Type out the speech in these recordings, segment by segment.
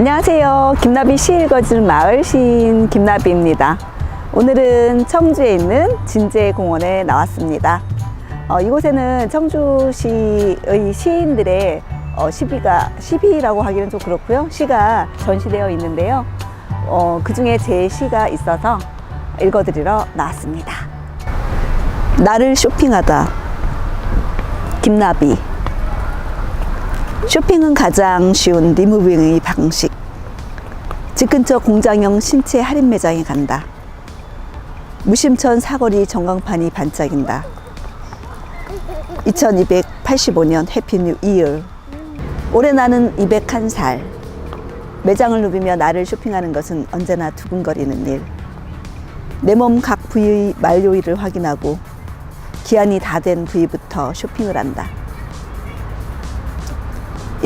안녕하세요. 김나비 시 읽어주는 마을 시인 김나비입니다. 오늘은 청주에 있는 진제공원에 나왔습니다. 어, 이곳에는 청주시의 시인들의 어, 시비가 시비라고 하기는 좀 그렇고요. 시가 전시되어 있는데요. 어, 그 중에 제 시가 있어서 읽어드리러 나왔습니다. 나를 쇼핑하다. 김나비. 쇼핑은 가장 쉬운 리무빙의 방식. 집 근처 공장형 신체 할인 매장에 간다. 무심천 사거리 전광판이 반짝인다. 2285년 해피 뉴 이어. 올해 나는 201살. 매장을 누비며 나를 쇼핑하는 것은 언제나 두근거리는 일. 내 몸 각 부위의 만료일을 확인하고 기한이 다 된 부위부터 쇼핑을 한다.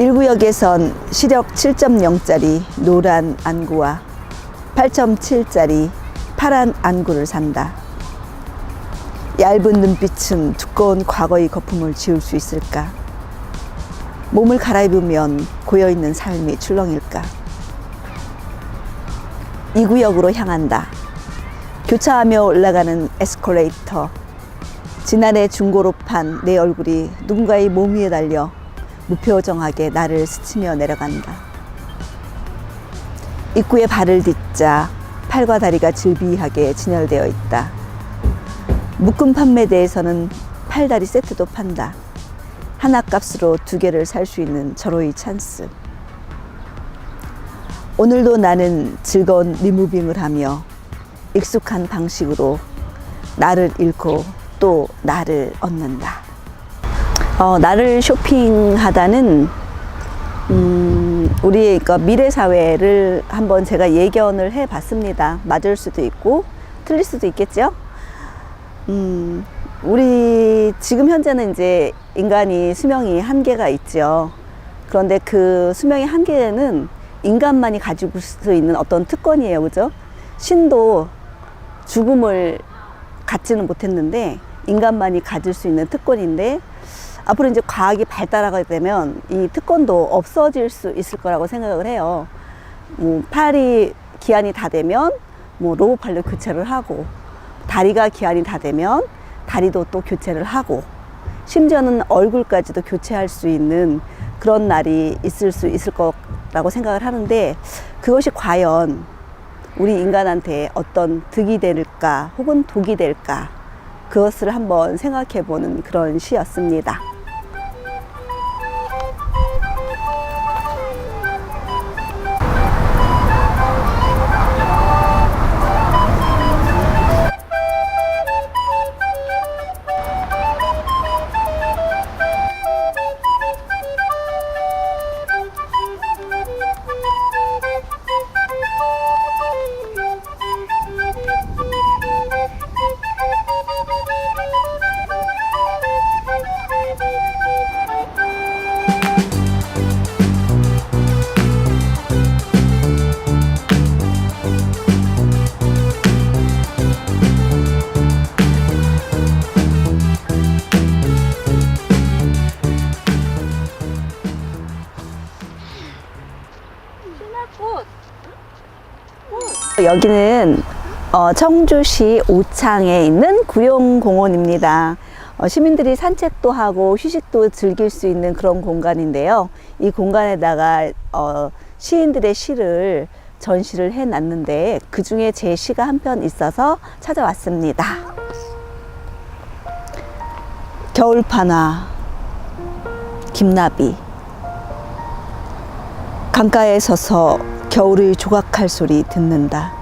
1구역에선 시력 7.0짜리 노란 안구와 8.7짜리 파란 안구를 산다. 얇은 눈빛은 두꺼운 과거의 거품을 지울 수 있을까? 몸을 갈아입으면 고여있는 삶이 출렁일까? 2구역으로 향한다. 교차하며 올라가는 에스컬레이터. 지난해 중고로 판 내 얼굴이 누군가의 몸 위에 달려 무표정하게 나를 스치며 내려간다. 입구에 발을 딛자 팔과 다리가 질비하게 진열되어 있다. 묶음 판매대에서는 팔다리 세트도 판다. 하나 값으로 두 개를 살 수 있는 절호의 찬스. 오늘도 나는 즐거운 리무빙을 하며 익숙한 방식으로 나를 잃고 또 나를 얻는다. 어, 나를 쇼핑하다는 음, 우리의 그러니까 미래 사회를 한번 제가 예견을 해 봤습니다. 맞을 수도 있고 틀릴 수도 있겠죠. 음, 우리 지금 현재는 이제 인간이 수명이 한계가 있죠. 그런데 그 수명의 한계는 인간만이 가지고 수 있는 어떤 특권이에요, 그죠? 신도 죽음을 갖지는 못했는데 인간만이 가질 수 있는 특권인데 앞으로 이제 과학이 발달하게 되면 이 특권도 없어질 수 있을 거라고 생각을 해요. 뭐 팔이 기한이 다 되면 뭐 로봇 팔로 교체를 하고 다리가 기한이 다 되면 다리도 또 교체를 하고 심지어는 얼굴까지도 교체할 수 있는 그런 날이 있을 수 있을 거라고 생각을 하는데 그것이 과연 우리 인간한테 어떤 득이 될까 혹은 독이 될까 그것을 한번 생각해 보는 그런 시였습니다. 여기는 어, 청주시 오창에 있는 구용공원입니다. 어, 시민들이 산책도 하고 휴식도 즐길 수 있는 그런 공간인데요. 이 공간에다가 어, 시인들의 시를 전시를 해놨는데 그 중에 제 시가 한 편 있어서 찾아왔습니다. 겨울파나 김나비 강가에 서서 겨울의 조각할 소리 듣는다.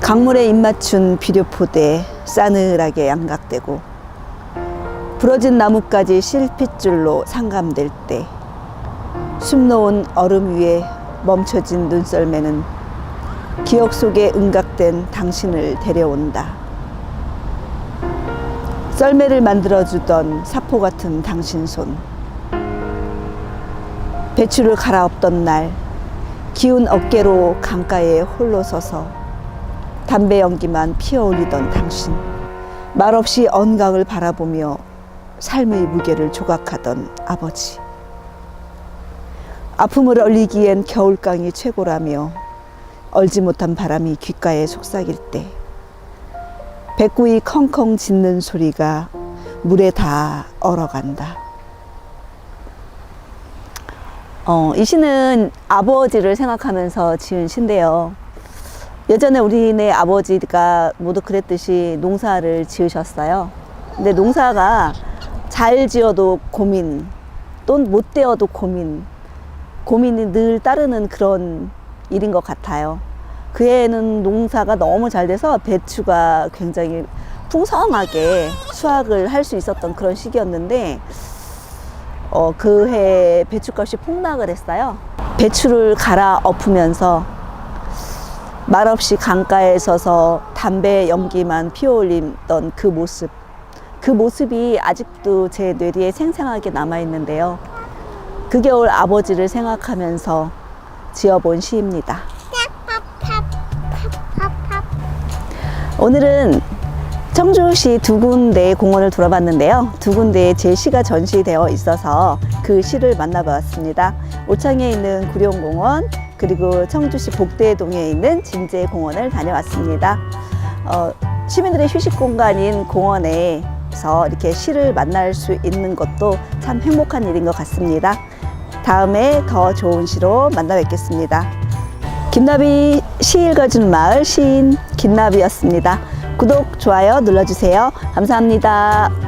강물에 입맞춘 비료포대 싸늘하게 양각되고 부러진 나뭇가지 실핏줄로 상감될 때 숨놓은 얼음 위에 멈춰진 눈썰매는 기억 속에 응각된 당신을 데려온다. 썰매를 만들어주던 사포 같은 당신 손. 배추를 갈아엎던 날 기운 어깨로 강가에 홀로 서서 담배 연기만 피어올리던 당신 말없이 언강을 바라보며 삶의 무게를 조각하던 아버지 아픔을 얼리기엔 겨울강이 최고라며 얼지 못한 바람이 귓가에 속삭일 때 배꼽이 컹컹 짖는 소리가 물에 다 얼어간다. 어, 이 시는 아버지를 생각하면서 지은 시인데요. 예전에 우리네 아버지가 모두 그랬듯이 농사를 지으셨어요. 근데 농사가 잘 지어도 고민, 또 못 되어도 고민, 고민이 늘 따르는 그런 일인 것 같아요. 그 해에는 농사가 너무 잘 돼서 배추가 굉장히 풍성하게 수확을 할 수 있었던 그런 시기였는데, 어, 그 해 배추값이 폭락을 했어요. 배추를 갈아 엎으면서 말없이 강가에 서서 담배 연기만 피어올리던 그 모습. 그 모습이 아직도 제 뇌리에 생생하게 남아있는데요. 그 겨울 아버지를 생각하면서 지어본 시입니다. 오늘은 청주시 두 군데 공원을 돌아봤는데요. 두 군데에 제 시가 전시되어 있어서 그 시를 만나보았습니다. 오창에 있는 구룡공원 그리고 청주시 복대동에 있는 진제공원을 다녀왔습니다. 어, 시민들의 휴식 공간인 공원에서 이렇게 시를 만날 수 있는 것도 참 행복한 일인 것 같습니다. 다음에 더 좋은 시로 만나 뵙겠습니다. 김나비 시 읽어주는 마을 시인 김나비였습니다. 구독, 좋아요 눌러주세요. 감사합니다.